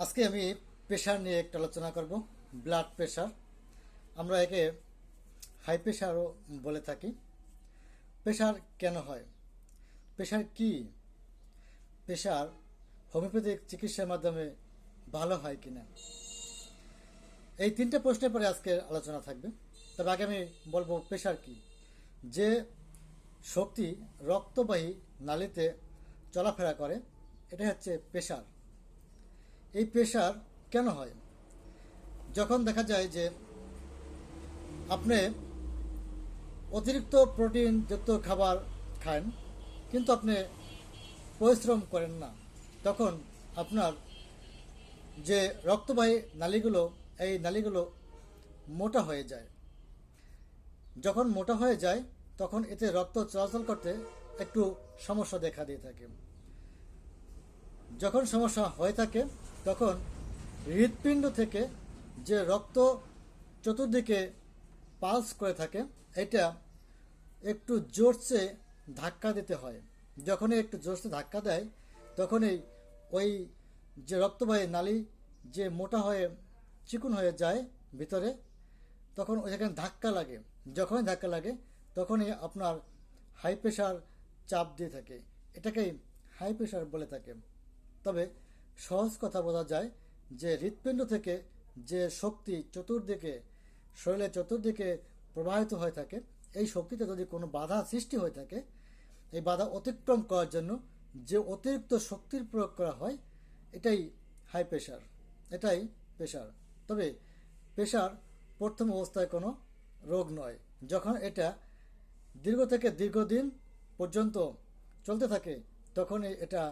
আজকে আমি প্রেশার নিয়ে একটা আলোচনা করব ব্লাড প্রেশার আমরা একে হাই প্রেশারও বলে থাকি। প্রেশার কেন হয়? প্রেশার কি? প্রেশার হোমিওপ্যাথিক চিকিৎসার মাধ্যমে ভালো হয় কিনা? এই তিনটে প্রশ্নের পরে আজকে আলোচনা থাকবে। তবে আগে আমি বলব প্রেশার কি? যে শক্তি রক্তবাহী নালীতে চলাফেরা করে এটা হচ্ছে প্রেশার এই প্রেশার কেন হয়? যখন দেখা যায় যে আপনি অতিরিক্ত প্রোটিন যুক্ত খাবার খান, কিন্তু আপনি পরিশ্রম করেন না, তখন আপনার যে রক্তবাহী নালীগুলো, এই নালীগুলো মোটা হয়ে যায়। যখন মোটা হয়ে যায়, তখন এতে রক্ত চলাচল করতে একটু সমস্যা দেখা দিয়ে থাকে। যখন সমস্যা হয়ে থাকে, তখন হৃৎপিণ্ড থেকে যে রক্ত চতুর্দিকে পালস করে থাকে, এটা একটু জোরসে ধাক্কা দিতে হয়। যখনই একটু জোরসে ধাক্কা দেয়, তখনই ওই যে রক্তবাহী নালী যে মোটা হয়ে চিকুন হয়ে যায় ভিতরে, তখন ওইখানে ধাক্কা লাগে। যখনই ধাক্কা লাগে, তখনই আপনার হাই প্রেশার চাপ দিয়ে থাকে। এটাকেই হাই প্রেশার বলে থাকে। তবে সহজ কথা বোঝা যায় যে হৃৎপিণ্ড থেকে যে শক্তি চতুর্দিকে, শরীরের চতুর্দিকে প্রবাহিত হয়ে থাকে, এই শক্তিতে যদি কোনো বাধা সৃষ্টি হয়ে থাকে, এই বাধা অতিক্রম করার জন্য যে অতিরিক্ত শক্তির প্রয়োগ করা হয়, এটাই হাই প্রেশার এটাই প্রেশার তবে প্রেশার প্রথম অবস্থায় কোনো রোগ নয়। যখন এটা দীর্ঘ থেকে দীর্ঘদিন পর্যন্ত চলতে থাকে, তখনই এটা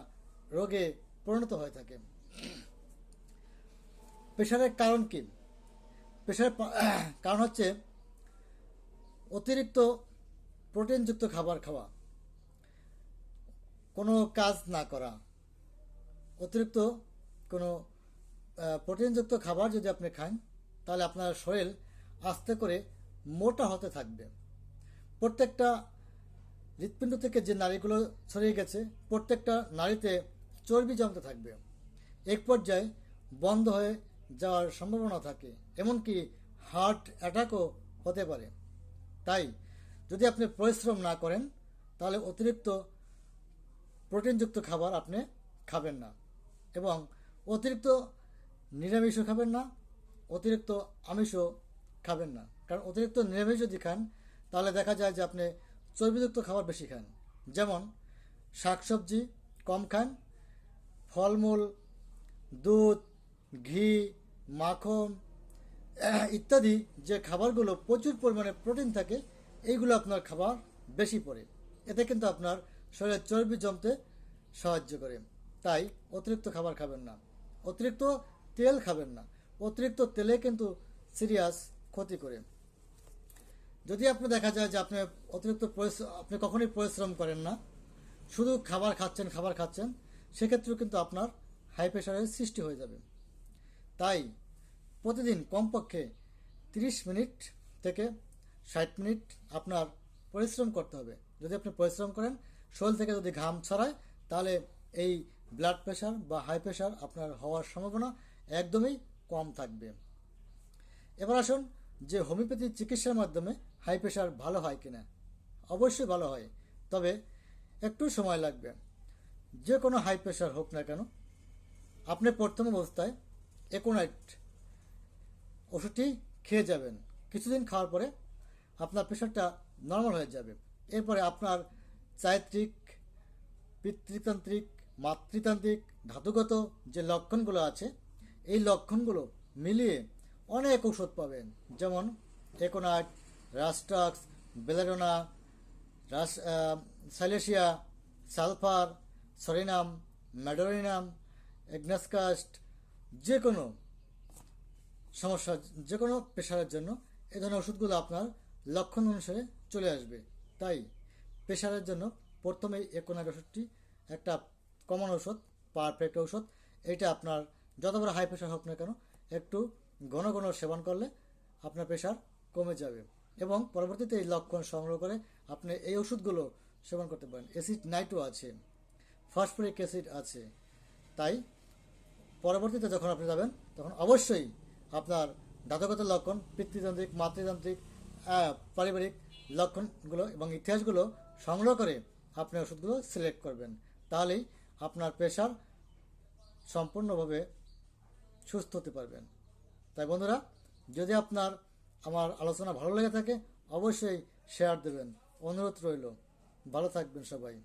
রোগে পরিণত হয়ে থাকে। প্রেশারের কারণ কি? প্রেশারের কারণ হচ্ছে অতিরিক্ত প্রোটিনযুক্ত খাবার খাওয়া, কোনো কাজ না করা, অতিরিক্ত কোনো প্রোটিনযুক্ত খাবার যদি আপনি খান, তাহলে আপনার শরীর আস্তে করে মোটা হতে থাকবে। প্রত্যেকটা হৃৎপিণ্ড থেকে যে নারীগুলো ছড়িয়ে গেছে, প্রত্যেকটা নাড়িতে চর্বি জমতে থাকবে। এক পর্যায়ে বন্ধ হয়ে যাওয়ার সম্ভাবনা থাকে, এমনকি হার্ট অ্যাটাকও হতে পারে। তাই যদি আপনি পরিশ্রম না করেন, তাহলে অতিরিক্ত প্রোটিনযুক্ত খাবার আপনি খাবেন না এবং অতিরিক্ত নিরামিষও খাবেন না, অতিরিক্ত আমিষও খাবেন না। কারণ অতিরিক্ত নিরামিষ যদি খান, তাহলে দেখা যায় যে আপনি চর্বিযুক্ত খাবার বেশি খান। যেমন শাকসবজি কম খান ফলমূল, দুধ, ঘি, মাখন, ইত্যাদি যে খাবারগুলো প্রচুর পরিমাণে প্রোটিন থাকে, এইগুলো আপনার খাবার বেশি পড়ে। এতে কিন্তু আপনার শরীরে চর্বি জমতে সাহায্য করে। তাই অতিরিক্ত খাবার খাবেন না। অতিরিক্ত তেল খাবেন না। অতিরিক্ত তেলে কিন্তু সিরিয়াস ক্ষতি করে। যদি আপনি দেখা যায় যে আপনি অতিরিক্ত পরিশ্রম আপনি কখনোই পরিশ্রম করেন না, শুধু খাবার খাচ্ছেন খাবার খাচ্ছেন সেক্ষেত্রেও কিন্তু আপনার হাই প্রেশারের সৃষ্টি হয়ে যাবে। তাই প্রতিদিন কমপক্ষে তিরিশ মিনিট থেকে ষাট মিনিট আপনার পরিশ্রম করতে হবে। যদি আপনি পরিশ্রম করেন, শরীর থেকে যদি ঘাম ছড়ায়, তাহলে এই ব্লাড প্রেশার বা হাই প্রেশার আপনার হওয়ার সম্ভাবনা একদমই কম থাকবে। এবার আসুন যে হোমিওপ্যাথি চিকিৎসার মাধ্যমে হাই প্রেশার ভালো হয় কিনা। অবশ্যই ভালো হয়, তবে একটু সময় লাগবে। যে কোনো হাই প্রেশার হোক না কেন, আপনি প্রথম অবস্থায় একোনাইট ওষুধটি খেয়ে যাবেন। কিছুদিন খাওয়ার পরে আপনার প্রেশারটা নর্মাল হয়ে যাবে। এরপরে আপনার চারিত্রিক, পিতৃতান্ত্রিক, মাতৃতান্ত্রিক, ধাতুগত যে লক্ষণগুলো আছে, এই লক্ষণগুলো মিলিয়ে অনেক ঔষধ পাবেন। যেমন aconite, rhus tox, belladonna, rhus silicea, sulphur psorinum, medorrhinum, agnus castus যে কোনো সমস্যা যে কোনো প্রেশারের জন্য এ ধরনের ওষুধগুলো আপনার লক্ষণ অনুসারে চলে আসবে। তাই প্রেশারের জন্য প্রথমেই একোনার ওষুধটি একটা কমন ওষুধ পারফেক্ট ওষুধ এটা আপনার যত বড় হাই প্রেশার হোক না কেন, একটু ঘন ঘন সেবন করলে আপনার প্রেশার কমে যাবে এবং পরবর্তীতে এই লক্ষণ সংগ্রহ করে আপনি এই ওষুধগুলো সেবন করতে পারেন। অ্যাসিড নাইটও আছে। ফসফরিক অ্যাসিড আছে। তাই পরবর্তীতে যখন আপনি যাবেন, তখন অবশ্যই আপনার দাতগত লক্ষণ, পিতৃতান্ত্রিক, মাতৃতান্ত্রিক পারিবারিক লক্ষণগুলো এবং ইতিহাসগুলো সংগ্রহ করে আপনি ওষুধগুলো সিলেক্ট করবেন। তাহলেই আপনার প্রেশার সম্পূর্ণভাবে সুস্থ হতে পারবেন। তাই বন্ধুরা, যদি আপনার, আমার আলোচনা ভালো লেগে থাকে, অবশ্যই শেয়ার দেবেন। অনুরোধ রইল। ভালো থাকবেন সবাই।